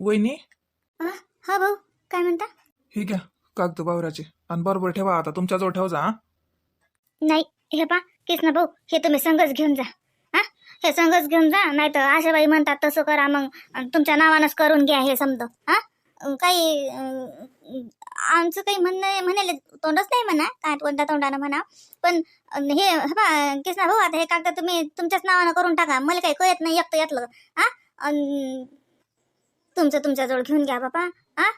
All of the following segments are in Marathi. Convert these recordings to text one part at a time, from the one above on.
वहिनी? हा भाऊ काय म्हणता? हे घ्या कागद वावराचे. आणि बरोबर ठेवा आता तुमच्याजवळ ठेव जा हा? नाही हे पा कृष्ण भाऊ हे तुम्ही संघच घेऊन जा हा. हे संघच घेऊन जा नाही तर आशाबाई म्हणतात तसं करा मग अन तुमच्या नावानंच करून घ्या हे समज हा. काही अं, आमचं काही म्हणणं म्हणायला तोंडच नाही म्हणा काय कोणत्या तोंडानं म्हणा. पण अन हे हे पा कृष्णा भाऊ आता हे कागद तुम्ही तुमच्याच नावानं करून टाका मला काही कळत नाही एकटं यातलं हा. अन तुमचं तुमच्याजवळ घेऊन घ्या बाबा हा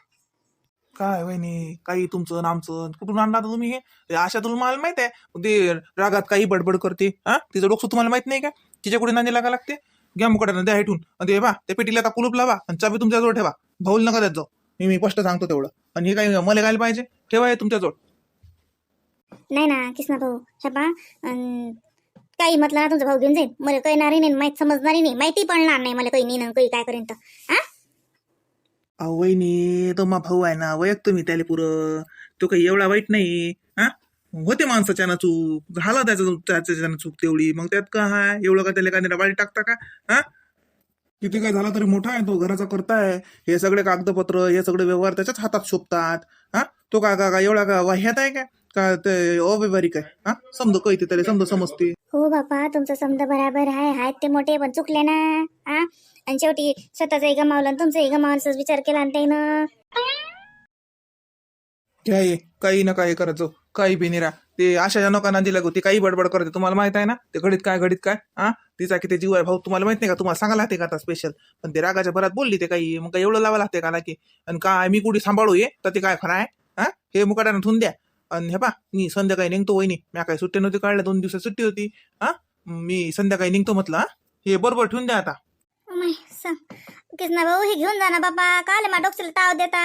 काय वहिनी काही तुमचं आणि आमचं कुठून आणला आता तुम्ही हे? हे आशा तुला मला माहीत आहे. ते रागात काही बडबड करते हा तिचं डोकं तुम्हाला माहीत नाही का? तिच्या कुठे नांदी लागा लागते? घ्या मुकाट्यानं द्या हेटून आणि ते बा त्या पेटीला आता कुलूप लावा आणि चाबी तुमच्याजवळ ठेवा. भाऊल नका देत जाऊ. मी मी स्पष्ट सांगतो तेवढं. आणि हे काही मला काय पाहिजे? ठेवा हे तुमच्याजवळ. नाही ना कृष्णा भाऊ हे पा काही म्हटलं ना तुमचा भाऊ घेऊन जाईल मला कळणारही नाही माहीत समजणारही नाही. माहिती पडणार नाही मला काही नाही काही काय करेन तर. हा अहो वहिनी तो मा भाऊ आहे ना वैयक्त मी त्याला पुरं. तो काही एवढा वाईट नाही हा? होते माणसाच्या चूक. झाला त्याचं त्याच्या चूक तेवढी. मग त्यात का हाय एवढं का त्याला काय वाईट टाकता का? हा? किती काय झाला तरी मोठा आहे तो घराचा करताय. हे सगळे कागदपत्र हे सगळे व्यवहार त्याच्याच हातात शोभतात. हा? तो का का एवढा का वाह्यात आहे का का ते अव्यवहारिक आहे? हा? समज कळते त्याला? समजा समजते. हो बापा तुमचं समजा बराबर आहे. आहेत ते मोठे पण चुकले ना. हा? आणि शेवटी स्वतःचंही गमावलं आणि तुमचंही गमावलं विचार केला आणि त्यानं. काय काही ना काही करायचो काही बी निरा ते आशाच्या नकांना दिलं होती काही बडबड करते. तुम्हाला माहीत आहे ना? ते घडीत काय घडीत काय? हा? तिचा किती जीव आहे भाऊ? तुम्हाला माहीत नाही का? तुम्हाला सांगायला लागते का आता स्पेशल पण ते रागाच्या भरात बोलली ते काही. मग काय एवढं लावा लागते का ना की आणि काय मी कुठे सांभाळू ये तर ते काय खरं आहे? हा? हे मुकाट्यानं ठेवून द्या. आणि हे पा मी संध्याकाळी निघतो वहिनी. मी काही सुट्टी नव्हती काढल्या. दोन दिवसात सुट्टी होती. हा? मी संध्याकाळी निघतो म्हटलं हा? हे बरोबर ठेवून द्या आता. माय सांग कृष्णा भाऊ हे घेऊन जा ना बाबा काल मा डोक्याला ताव देता.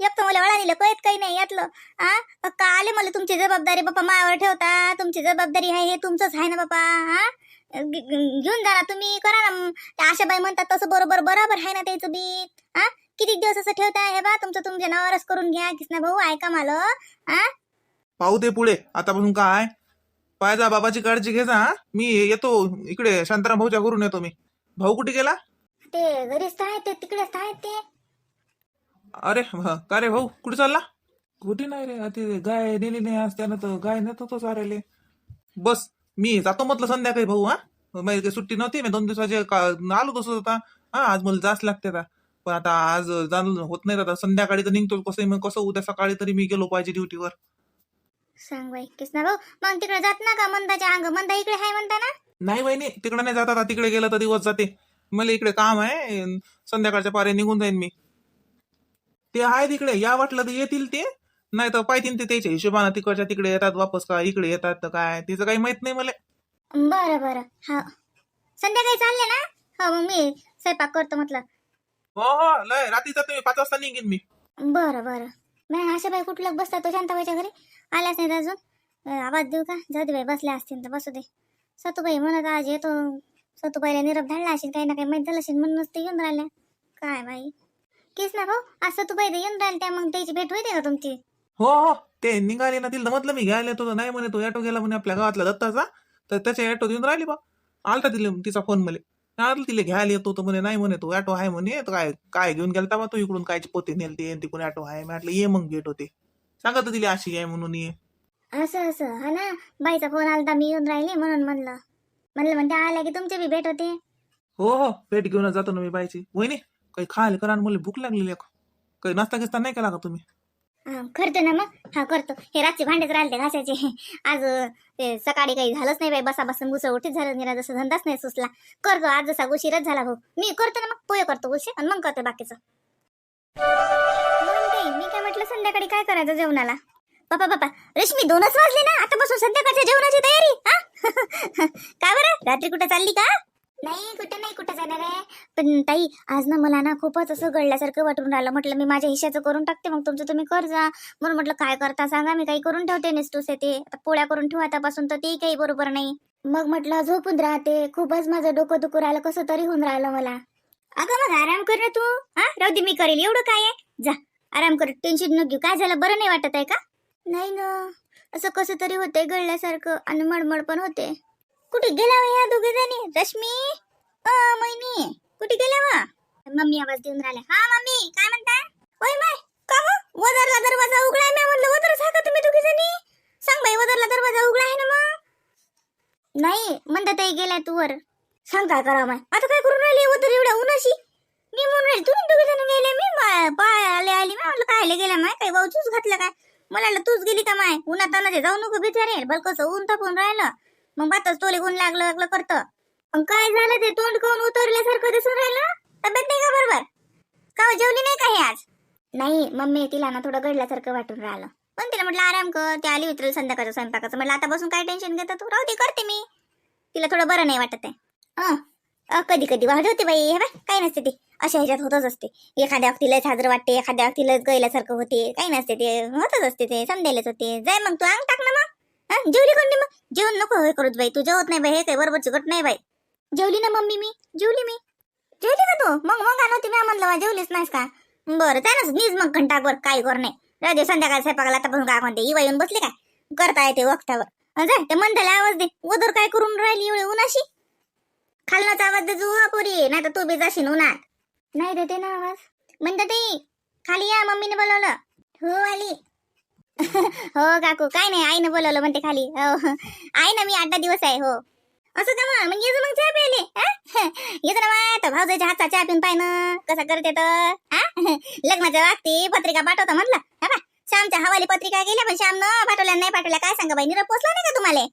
एक तर मला वळा कळत काही नाही यातलं. आ? काले मला तुमची जबाबदारी बाप्पा मायावर ठेवता. तुमची जबाबदारी आहे हे तुमचंच आहे ना बाप्पा हा घेऊन जा ना तुम्ही. करा ना. म. त्या आशाबाई म्हणतात तसं बरोबर बरोबर आहे ना त्याचं बीत हा किती दिवस असं ठेवता हे बा? तुमचं तुमच्या नावावरच करून घ्या. कृष्णा भाऊ ऐका मला. हा पाहू दे पुढे. आतापासून काय? पायजा बाबाची काळजी घे जा हा? मी येतो. इकडे शांताराम भाऊच्या घरून येतो मी. भाऊ कुठे गेला? ते घरीच तर आहेत ते तिकडेच तर आहेत ते अरे ह, का रे भाऊ? कुठे चालला? कुठे नाही रे ते गाय नेली नाही आज त्यानं तर गाय नेत होतो बस मी जातो म्हटलं संध्याकाळी भाऊ हा? माझी काही सुट्टी नव्हती मी दोन दिवसाचे का- आलो तसं होता हा आज मला जास्त लागते आता. पण आता आज जाणं होत नाही आता संध्याकाळी तर निघतो कसं मग कसं उद्या सकाळी तरी मी गेलो पाहिजे ड्युटीवर. सांग बाई कृष्णा भाऊ मग तिकडे जात ना का मंदाच्या अंग? मंदा इकडे आहे म्हणता ना? नाही वहिनी तिकडे नाही जात आता तिकडे गेलं तर दिवस जाते. मला इकडे काम आहे संध्याकाळच्या पारे निघून जाईन मी. ते आहे तिकडे या वाटलं तर येतील ते नाही तर पाहिजे ते त्याच्या हिशोबानं तिकडच्या तिकडे येतात वापस का इकडे येतात तर काय तिचं काही माहीत नाही मला. बरं बरं हा. संध्याकाळी चालले ना? हो मग मी स्वयंपाक करतो म्हटलं. हो हो लय रात्रीचा तुम्ही पाच वाजता निघेन मी. बरं बरं. नाही आशाबाई कुठलं बसता तो शांताबाईच्या घरी? आल्याच नाहीत अजून. आवाज देऊ का? जाऊ दे बाई बसल्या असतील तर बसू दे. सतुबाई म्हणत आज येतो. सतुबाईला निरोप धाडला असेल काही ना काही माहीत झालं असेल म्हणूनच ते येऊन राहिल्या. काय बाई? केस ना भाऊ आज सतुबाई तर येऊन राहिल्या त्या मग त्याची भेट होते का तुमची? हो हो. ते निघाले ना तिला म्हटलं मी घ्यायला येतो तर नाही म्हणे तो ऑटो गेला म्हणे आपल्या गावातला दत्ताचा. तर त्याच्या ऑटो देऊन राहिली बा. आलता तिला तिचा फोनमध्ये आलं तिला घ्यायला येतो तर म्हणे नाही म्हणे तो ऑटो आहे म्हणे. तर काय काय घेऊन गेलता बा तो इकडून कायची पोते नेलते तिकडून ऑटो आहे? म्हटलं ये मग भेट होते. सांगत तिला अशी आहे म्हणून ये. असं असं. हा ना? बाईचा फोन आलता मी येऊन राहिली म्हणून म्हणलं. म्हणलं म्हणते आल्या की तुमची बी भेट होते. हो हो भेट घेऊन जातो ना मी बायची वहिनी काही खायला करा आणि मला भूक लागलेली आहे? काही नाश्ता गिस्ता नाही केला का तुम्ही? हा, करतो ना मग. हा करतो. हे रातचे भांडेच राहिले घासायचे. आज अं, ते सकाळी काही झालंच नाही बाई बसा बसून गुसळ उठीच झालं निरा जसं धंदाच नाही सुचला. करतो आज जसा उशीरच झाला भाऊ. मी करतो ना मग पोहे करतो उशीर आणि मग करतो बाकीचं. मी काय म्हटलं संध्याकाळी काय करायचं जेवणाला? बापा बापा रेशमी दोनच वाजले ना आतापासून संध्याकाळच्या जेवणाची तयारी हा? काय बरं? रात्री कुठे चालली का? नाही कुठं नाही कुठं जाणार आहे? पण ताई आज ना मला ना खूपच असं गळल्यासारखं वाटून राहिलं. म्हटलं मी माझ्या हिश्याचं करून टाकते मग तुमचं तुम्ही कर जा. म्हणून म्हटलं काय करता सांगा मी काही करून ठेवते नेस्टूस ते. आता पोळ्या करून ठेवू आतापासून तर तेही काही बरोबर नाही. मग म्हटलं झोपून राहते. खूपच माझं डोकं दुखू राहिलं कसं तरी होऊन राहिलं मला. अगं मग आराम कर ना तू. हा? राहू दे मी करेल. एवढं काय आहे? जा आराम कर. टेन्शन न घेऊ. काय झालं? बरं नाही वाटत आहे का? नाही ना. असं कसं तरी होते गळल्यासारखं आणि मळमळ पण होते. कुठे गेला ह्या दोघे जणी? रश्मी? अ मैनी कुठे गेल्या वा? मम्मी आवाज देऊन राहिले हा मम्मी काय म्हणता? ओय माय का हो वदरला दरवाजा उघडा आहे मी म्हणलं वदर आहे का तुम्ही दोघी जणी? सांग बाई वदरला दरवाजा उघडा आहे ना मग? नाही म्हणता ताई गेलाय तू वर. सांग काय करा माय? आता काय करून राहिली वदर एवढ्या उन्हाशी? मी म्हणून राहिली तुम्ही दोघी जण गेले मी मा- पाय आले आली मी म्हणलं काय गेल्या माय काही वाऊचूच घातलं काय? मला तूच गेली का माय? उन्हात तानाचे जाऊ नको बिचारे. बरं कसं ऊन तापून राहिलं. मग बातच तोले गुण लागलं लागलं करतं. मग काय झालं ते तोंड काऊन उतरल्यासारखं दिसून राहिलं? तब्येत नाही का बरोबर? का हो, जेवली नाही का हे आज? नाही मम्मी तिला ना थोडं गडल्यासारखं वाटून राहिलं. पण तिला म्हटलं आराम कर ते आली उतरेल संध्याकाळच्या स्वयंपाकाचं. म्हटलं आता बसून काय टेन्शन घेतं तू? राहू दे करते मी. तिला थोडं बरं नाही वाटत आहे. कधी कधी वाढवते होते बाई हे बाय काही नसते ती. अशा ह्याच्यात होतच असते. एखाद्या वक्तीलाच लय वाटते एखाद्या वक्तीलाच लय गैल्यासारखं होते काही नसते ते होतच असते ते समजायलाच होते. जाय मग तू अंग टाक ना मग. जेवली कोणती मग? जेवण नको हे करूच बाई तू जेवत नाही बाई हे काही बरोबरची गट नाही बाई. जेवली ना मम्मी मी? जेवली मी? जेवली का तू? मग मग आलो मी म्हणलं जेवलीच नाहीस का? बरं त्यानंच नीज मग घंटाभर काय कर नाही. राजे संध्याकाळ स्वयंपाकाला आता काय म्हणते. इवा येऊन बसली काय? करता येते वक्तावर. अं, जाय ते म्हणताला आवाज दे. उदर काय करून राहिली एवढे उन्हाशी? खालनाचा आवाज दे जुवा पोरी. नाही तर तू बी जाशील उन्हात. नाही देते ना आवाज. म्हणते ते खाली या मम्मीने बोलवलं. हो आली. हो काकू काय नाही आईनं बोलवलं म्हणते खाली. हो. आई ना मी आठ दिवस आहे हो. असं का मग मग मग चहा प्यायले. हा? येतो ना मग आता भाऊजाच्या हातचा चहा पिऊन पाय ना. कसा करते तर हा? लग्नाच्या वागते पत्रिका पाठवतो म्हटलं. हा श्यामच्या हवाली पत्रिका गेल्या पण श्याम न पाठवल्या नाही पाठवल्या काय सांगा बाई निरोप पोचला नाही का तुम्हाला?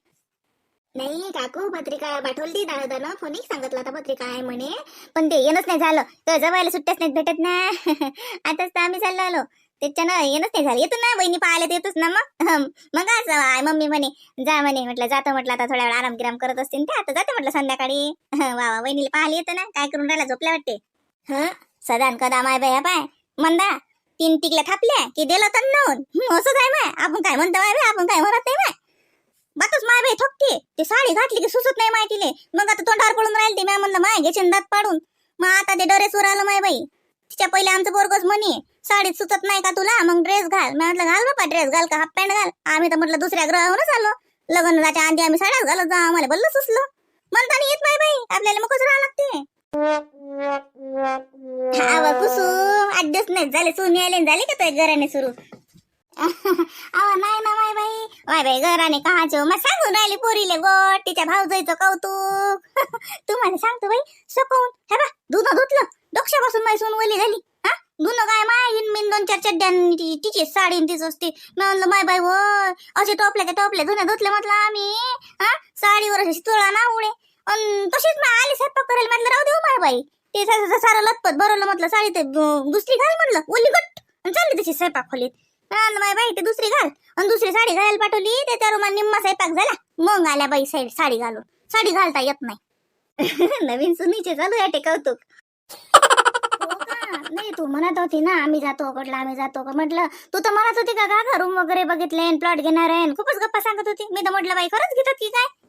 नाही काकू पत्रिका पाठवली दादा फोनिक सांगितलं आता पत्रिका आहे म्हणे. पण ते येणंच नाही झालं. तर जवायला सुट्ट्याच नाही भेटत ना. आताच तर आम्ही चाललो आलो. त्याच्यानं येणंच नाही झालं. येतो ना बहिणी पाहायला येतोच ना मग. मग आज आय मम्मी म्हणे जा म्हणे म्हटलं. जातो म्हटलं आता थोड्या वेळ आराम गिराम करत असतील ते आता जाते म्हटलं संध्याकाळी. वा वा बहिणीला पाहायला येतं ना. काय करून राहिला झोपल्या वाटते. हा सदान कदा माय बाया पाय. मंदा तीन तिकल्या थापल्या की दिलं तर नव्हत असंच आहे माय? आपण काय म्हणतो माय आपण काय म्हणत नाही माय? बातच माय बाई ठोकते ते साडी घातली की सुसत नाही माय तिले मग आता तोंडावर पडून राहील ते माय म्हणलं माय घेशील दात पाडून. मग आता ते डरेस वर आलं माय बाई. तिच्या पहिले आमचं बोरगच म्हणे साडीत सुचत नाही का तुला? मग ड्रेस घाल. मी म्हटलं घाल बापा ड्रेस घाल का? हाफ पॅन्ट घाल. आम्ही तर म्हटलं दुसऱ्या ग्रहावरच आलो. लग्न जायच्या आधी आम्ही साड्याच घालत जा. आम्हाला बल्ल सुचलो. म्हणता येत नाही बाई. आपल्याला मग कसं राहा लागते? हा कुसुम आठ दिवस नाही झाले सोनी आले झाले का तुझ्या घराने सुरू? अहो नाही ना माय बाई. माय बाई घराने कहाचो? मग सांगून राहिली पोरीले गोट. तिच्या भाऊजाईचं कौतुक. तुम्हाला सांगतो बाई सकवून हे बा दुध धुतलं. डोक्षापासून माय सून ओली झाली. हा? धुणं काय माय? मी दोन चार चड्ड्या तिची साडी तीच असते. मी म्हणलं माय बाई होय असे टोपले का टोपले धुणे धुतले म्हटलं आम्ही. हा? साडीवर अशी तुळा ना उडे. अन तशीच माय आली स्वयंपाक करायला म्हटलं राहू देऊ माय बाई. ते सारं लतपत भरवलं म्हटलं साडी ते दुसरी घाल म्हटलं. ओली गट चालली तशी स्वयंपाक खोलीत. माय बाई ते दुसरी घाल. आणि दुसरी साडी घालायला पाठवली ते त्या रुमाल निम्मा स्वयंपाक झाला. मग आल्या बाई साईड साडी घालून. साडी घालता येत नाही. नवीन सुनीचे चालू आहे कौतुक. हो नाही तू म्हणत होती ना आम्ही जातो कडला आम्ही जातो का म्हटलं. तू तर म्हणत होती का का रूम वगैरे बघितले प्लॉट घेणार आहे. खूपच गप्पा सांगत होती. मी तर म्हटलं बाई खरंच घेतात की काय?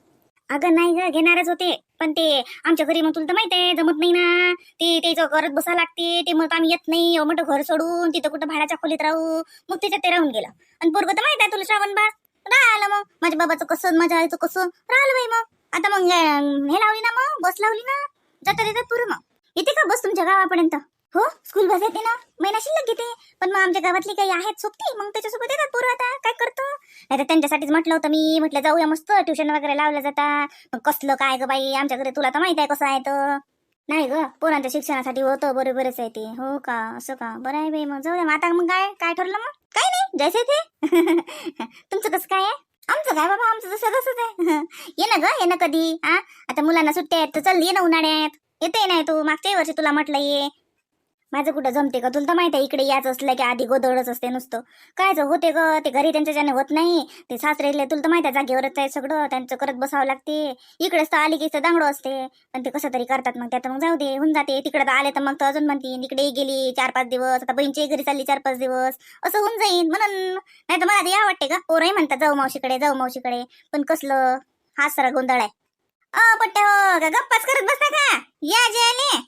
अगं नाही ग घेणारच होते. पण ते आमच्या घरी मग तुला तर माहीत आहे जमत नाही ना. ते त्याचं करत बसा लागते ते मग आम्ही येत नाही. मोठं घर सोडून तिथं कुठं भाड्याच्या खोलीत राहू. मग त्याच्यात ते राहून गेलं. आणि पोरग तर माहीत आहे तुला श्रावण बा राहिलं मग. माझ्या बाबाचं कसं माझ्या आईचं कसं? राहिलं बाई मग. आता मग हे लावली ना मग बस लावली ना. जाता देतात पुरं मग. येते का बस तुमच्या गावापर्यंत? हो? स्कूल बस येते ना? महिना शिल्लक घेते. पण मग आमच्या गावातली काही आहेत सोबती मग त्याच्यासोबत येतात पोरं आता. काय करतो? नाही तर त्यांच्यासाठीच म्हटलं होतं मी म्हटलं जाऊया मस्त ट्युशन वगैरे लावलं जाता. मग कसलं काय ग बाई आमच्या घरी तुला तर माहीत आहे कसं आहे तर नाही ग पोरांच्या शिक्षणासाठी होतं बरोबरच आहे ते. हो का? असं का? बरं आहे बाई मग जाऊ द्या मग आता मग काय? काय ठरलं मग? काय नाही जैसे ते तुमचं कसं काय आहे? आमचं काय बाबा आमचं जसं तसंच आहे. ये ना ग ये ना कधी आता मुलांना सुट्ट्या आहेत तर चल ये ना उन्हाळ्यात. येते नाही तू? मागच्याही वर्षी तुला म्हटलं ये. माझं कुठं जमते का? तुला तर माहिती आहे इकडे याच असलं की आधी गोधळच असते नुसतं. कायच होते ग ते घरी त्यांच्याच्याने होत नाही. ते सासरेले तुला तर माहिती आहे जागेवरच आहे सगळं. त्यांचं करत बसावं लागते. इकडेच तर आली की इथं दांगडो असते. पण ते कसं तरी करतात मग त्यात मग जाऊ दे होऊन जाते. तिकडे तर आले तर मग तर अजून म्हणते इकडे गेली चार पाच दिवस आता बहिणची घरी चालली चार पाच दिवस. असं होऊन जाईल म्हणून. नाही तर मला ते या वाटते का पोरही म्हणतात जाऊ मावशीकडे जाऊ मावशीकडे. पण कसलं हा सरा गोंधळ आहे. अ पट्ट्या हो का गप्पाच करत बसता का? या जे आले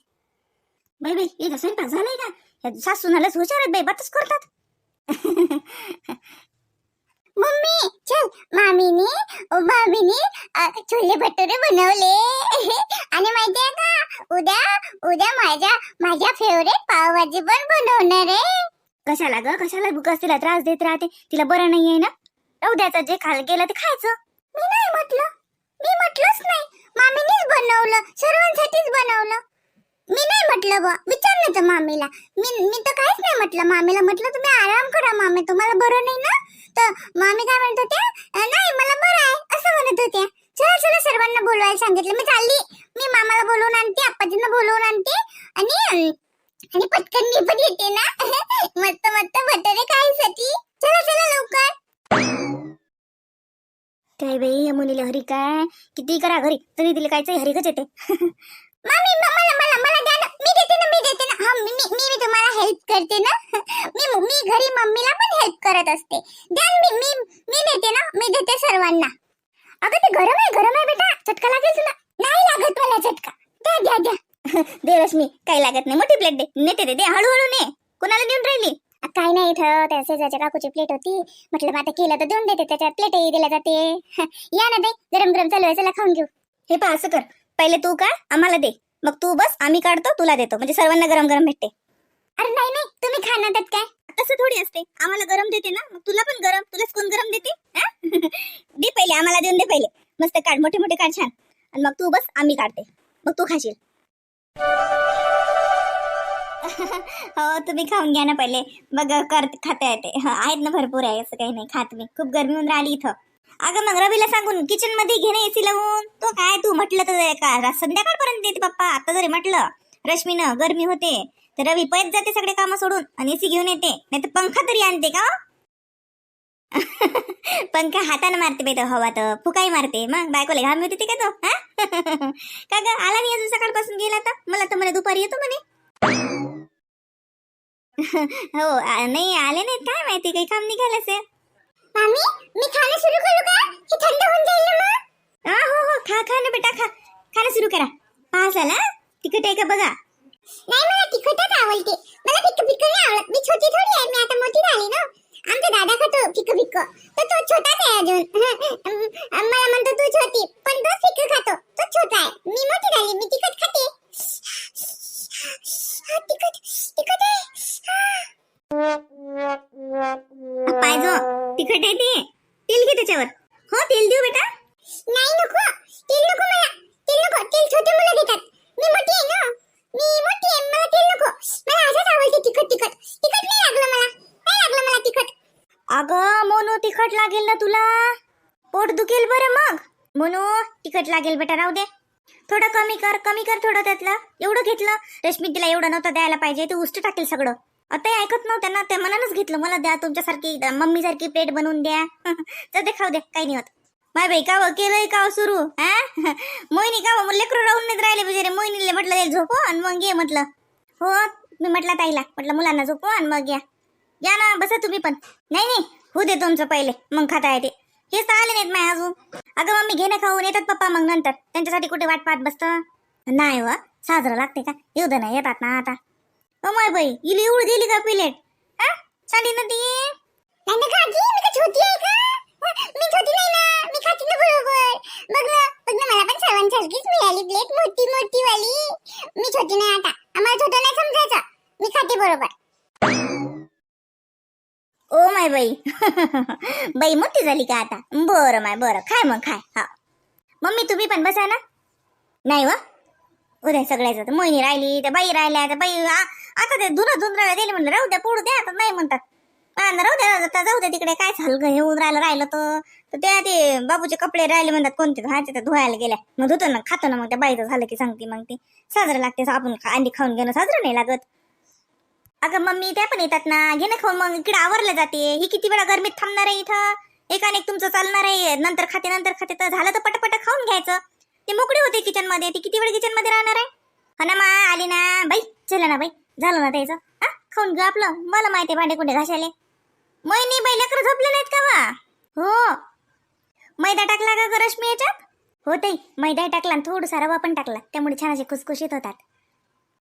बाई बाई इथं स्वयंपाक झालाय का? या सासूनालाच हुशार आहेत बाई बातच करतात. मम्मी चल. मामीने मामीने छोले भटुरे बनवले. आणि माहितीये का? उद्या उद्या माझ्या माझ्या फेवरेट पावभाजी पण बनवणार आहे. कशाला ग? कशाला बुकास तिला त्रास देत राहते? तिला बरं नाहीये ना? उद्याचं जे खाल गेलं ते खायचं. मी नाही म्हटलं. मी म्हटलंच नाही. मामीनेच बनवलं. सर्वांसाठीच बनवलं. मी नाही म्हटलं बा. विचारलं तर मामीला. मी मी तर काहीच नाही म्हटलं मामीला. म्हटलं तुम्ही आराम करा मामी. तुम्हाला बरं नाही ना? तर मामी काय म्हणत होत्या नाही मला बरं आहे. असं म्हणत होत्या. चला चला सर्वांना बोलवायला सांगितलं. मी चालली. मी मामाला बोलवून आणते आप्पाजींना बोलवून आणते. आणि आणि पटकन मी पण येते ना? मस्त मस्त भटरे खायसाठी. चला चला लवकर. काय बाई या मुलीला हरी काय? किती करा घरी. तरी तिला कायचं हरिकच येते. मम्मी मला मला मला द्या ना. मी देते ना मी देते ना. हा मी मी मी तुम्हाला हेल्प करते ना. मी मी घरी मम्मीला पण हेल्प करत असते. द्या मी मी मी देते ना. मी देते सर्वांना. अगं ते गरम आहे गरम आहे बेटा. चटका लागेल तुला. नाही लागत मला चटका. द्या द्या द्या. दे रश्मी काही लागत नाही. मोठी प्लेट दे. नेते दे दे. हळूहळू ने. कुणाला देऊन राहिली? काय नाही इथं. त्या शेजारच्या काकूची प्लेट होती. म्हटलं आता केलं तर देऊन देते. त्याच्यात प्लेटही दिल्या जाते. या ना दे गरम गरम चालू आहे. चला खाऊन घेऊ. हे पहा असं कर. पहिले तू काढ आम्हाला दे. मग तू बस आम्ही काढतो तुला देतो. म्हणजे सर्वांना गरम गरम भेटते. अरे नाही नाही तुम्ही खा ना त्यात काय? तसं थोडी असते. आम्हाला गरम देते ना? मग तुला पण गरम. तुलाच कोण गरम देते? दे पहिले आम्हाला देऊन दे पहिले. मस्त काढ मोठे मोठे काढ छान. आणि मग तू बस आम्ही काढते. मग तू खाशील. हो तुम्ही खाऊन घ्या ना पहिले. मग कर खाता येते आहेत ना भरपूर आहे असं काही नाही. खात मी. खूप गरमी होऊन राहिली इथं. अगं मग रवीला सांगून किचनमध्ये घेणे एसी लावून तो काय तू म्हटलं तर का संध्याकाळपर्यंत येते पप्पा आता जरी म्हटलं रश्मीनं गरमी होते तर रवी पळत जाते सगळे कामं सोडून आणि एसी घेऊन येते नाही तर पंखा तरी आणते का हो? पंखा हाताने मारते बेतो हवा तर फुकाई मारते. मग बायकोला घाम होते ते का तो? का ग आला नाही अजून सकाळपासून गेला तर? मला तर मला दुपारी येतो म्हणे. हो नाही आले नाहीत. काय माहिती काही काम निघालं असेल मामी मी खाणं सुरू करू का? हे थंड होऊन जाईल ना मग. हा हो हो खा खा ना बेटा खा. खाणं सुरू करा. पास आला तिखट आहे का बघा? नाही मला तिखटच आवडते. मला फिक्क फिक्क नाही आवडत. मी छोटी थोडी आहे मी आता मोठी झाली ना. आमचा दादा खातो फिक्क फिक्क तर तो छोटाच आहे अजून. मला म्हणतो तू छोटी. पण तो फिक्क खातो. तो छोटा आहे. मी मोठी झाली मी तिखट खाते तिखट लागेल बेटा राहू दे. थोडं कमी कर कमी कर थोडं त्यातलं. एवढं घेतलं रश्मी तिला एवढं नव्हतं द्यायला पाहिजे ते उष्ट टाकेल सगळं. आता ऐकत नव्हत्या ना त्या मनानच घेतलं मला द्या तुमच्यासारखी मम्मी सारखी प्लेट बनवून द्या. तर ते खाऊ द्या काही नाही होत. माय बाई का केलंय का सुरू हा? मोहिनी का लेकरू राहून नाही राहिले बिचारे. मोहिनीले म्हटलं झोपो आणि मग ये म्हटलं. हो मी म्हटलं ताईला. म्हटलं मुलांना झोपो आणि मग या. या ना बसा तुम्ही पण. नाही नाही होऊ दे तुमचं पहिले मग खाता येते. हेच तर आले नाहीत माय अजून. अगं मम्मी घेणं खाऊन येतात पप्पा मग नंतर. त्यांच्यासाठी कुठे वाट पाहत बसतं? नाही व साजरं लागते का? येऊ दे नाही येतात ना आता. ओ माय बाई इली एवढी दिली का प्लेट? हा चाली ना ती. नाही काकी मी तर छोटी आहे का? मी छोटी नाही ना मी खाती ना बरोबर. बघ ना बघ ना मला पण सर्वांसारखीच मिळाली प्लेट मोठी मोठी वाली मी छोटी नाही आता. आम्हाला छोटं नाही समजायचं. मी खाते बरोबर. ओ माय बाई. बाई मोठी झाली का आता? बरं माय बरं. खाय मग खाय. हा. मम्मी तुम्ही पण बसा ना. नाही व. उद्या सगळ्याच तर मोहिनी राहिली त्या बाई राहिल्या त्या बाई आता ते धुन धुन राहिलं दिली म्हणलं राहू द्या पोडू द्या आता नाही म्हणतात. राहू द्या आता जाऊ द्या तिकडे काय झालं हे होऊन राहिलं राहिलं तर. तर त्या ते बाबूचे कपडे राहिले म्हणतात कोणते धुवायचे तर धुवायला गेल्या. मग धुतो ना खातो ना मग त्या बाईचं झालं की सांगते मग ते. साजरं लागते आपण खा- अंडी खाऊन घेणं साजरं नाही लागत. अगं मम्मी त्या पण येतात ना. घे ना खाऊन मग. इकडे आवरलं जाते. ही किती वेळा गरमीत थांबणार आहे इथं? एकाने तुमचं चालणार आहे. नंतर खाते नंतर खाते. तर झालं तर पटपट खाऊन घ्यायचं. ते मोकळी होते किचनमध्ये. ती किती वेळ किचनमध्ये राहणार आहे? हा ना मा आली ना. बाई चला ना बाई. झालं ना त्याचं. हा खाऊन घेऊ आपलं. मला माहिती भांडे कुठे घासाले मैनी बाई लेकर झोपले नाहीत का वा हो. मैदा टाकला का ग रश्मी याच्यात? हो ताई मैदा टाकला आणि थोडासा रवा पण टाकला. त्यामुळे छान असे खुसखुशीत होतात.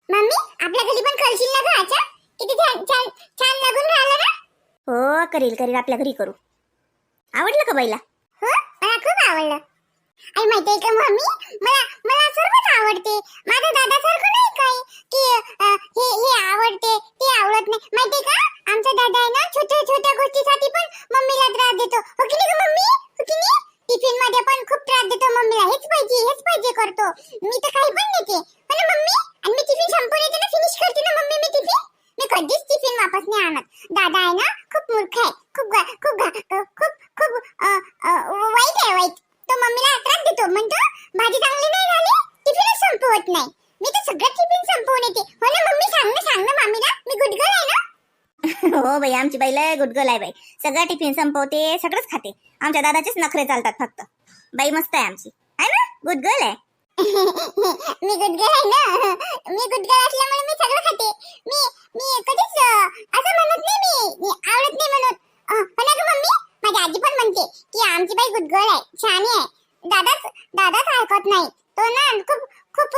मम्मी आपल्या घरी पण करशील ना ग किती छान छान छान लागून राहिलं ना हो करील करील आपल्या घरी करू. आवडलं का बाईला? हो मला खूप आवडलं. आणि माहितीये का मम्मी? मला मला सर्वच आवडते. माझ्या दादासारखं नाही काय की अं, हे हे आवडते ते आवडत नाही. माहितीये का? आमचा दादा आहे ना छोट्या छोट्या गोष्टीसाठी पण मम्मीला त्रास देतो. हो की नाही ग मम्मी? हो की नाही? टिफिनमध्ये पण खूप त्रास देतो मम्मीला. हेच पाहिजे हेच पाहिजे करतो. मी तर काही पण देते. हो ना मम्मी आणि मी टिफिन संपवून येते ना फिनिश करते ना मम्मी मी टिफिन मी कधीच टिफिन वापस नाही आणत. दादा आहे ना खूप मूर्ख आहे. खूप गा- खूप गा- खूप खूप अ, अ, वाईट आहे वाईट. तो मम्मीला त्रास देतो. म्हणतो भाजी चांगली नाही झाली? टिफिनच संपवत नाही. मी तर सगळं टिफिन संपवून येते. हो ना मम्मी सांग ना सांग ना मामीला मी गुडगल आहे ना? हो बाई आमची बाई लय गुडगल आहे बाई. सगळं टिफिन संपवते सगळंच खाते. आमच्या दादाचेच नखरे चालतात फक्त. बाई मस्त आहे आमची. आहे ना? गुडगल आहे. मी गुडगल आहे ना. मी गुडगल असल्यामुळे मी सगळं खाते. मी मी कधीच असं म्हणत नाही मी. आवडत नाही म्हणत. पण अगं मम्मी माझी आजी पण म्हणते की आमची बाई गुडगळ आहे छान आहे. दादाच दादाच ऐकत नाही. तो ना खूप खूप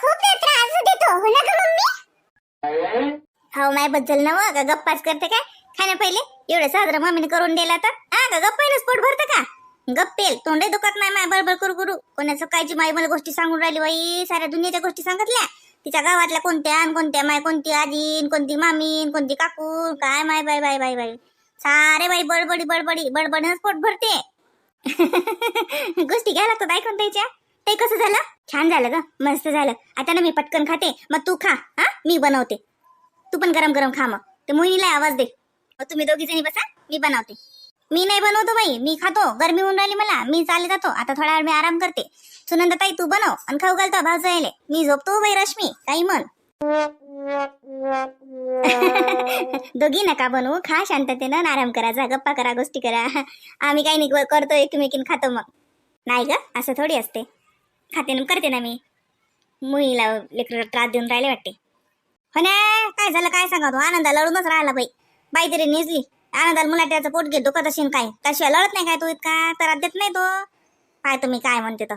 खूप त्रास देतो. हो ना गं मम्मी? हो मायबद्दल ना ग गप्पाच करते काय? खाण्या पहिले? एवढं साजरा मम्मीने करून दिला तर. हा का पोट भरतं का? गप्पेल तोंडे दुखत नाही माय बडबड करू करू. कोणाचं कायची माई मला गोष्टी सांगून राहिली बाई. साऱ्या दुनियाच्या गोष्टी सांगितल्या. तिच्या गावातल्या कोणत्या आणि कोणत्या माय कोणती आजी कोणती मामी कोणती काकू? काय माय बाय बाय बाय बाय सारे बाई बडबडी बडबडी बडबडीनच पोट भरते. गोष्टी घ्या लागतात ऐकून त्याच्या. ते कसं झालं? छान झालं ग. मस्त झालं. आता ना मी पटकन खाते. मग तू खा हा? मी बनवते. तू पण गरम गरम खा मग. ते मोहिनीला आवाज दे. मग तुम्ही दोघी जणी बसा मी बनवते. मी नाही बनवतो बाई मी खातो. गरमी होऊन राहिली मला मी चालले जातो. आता थोडा वेळ मी आराम करते. सुनंदा ताई तू बनव आणि खाऊ घालतो भाऊ जायले मी झोपतो बाई रश्मी काही म्हण. दोघी नका बनवू खा शांततेनं आराम करा जा गप्पा करा गोष्टी करा. आम्ही काही नाही करतो एकमेकीन खातो मग. नाही ग असं थोडी असते. खाते ना करते ना मी. मुलीला लेकर त्रास देऊन राहिले वाटते. हो ना काय झालं काय सांगा तू? आनंदा लढूनच राहिला बाई. बाई तरी निजली. आनंदाला मुलाट्याचं पोट घेत दुखत असेल काय? तशी लढत नाही काय तू इतका? तर देत नाही तो? काय तुम्ही काय म्हणते तर?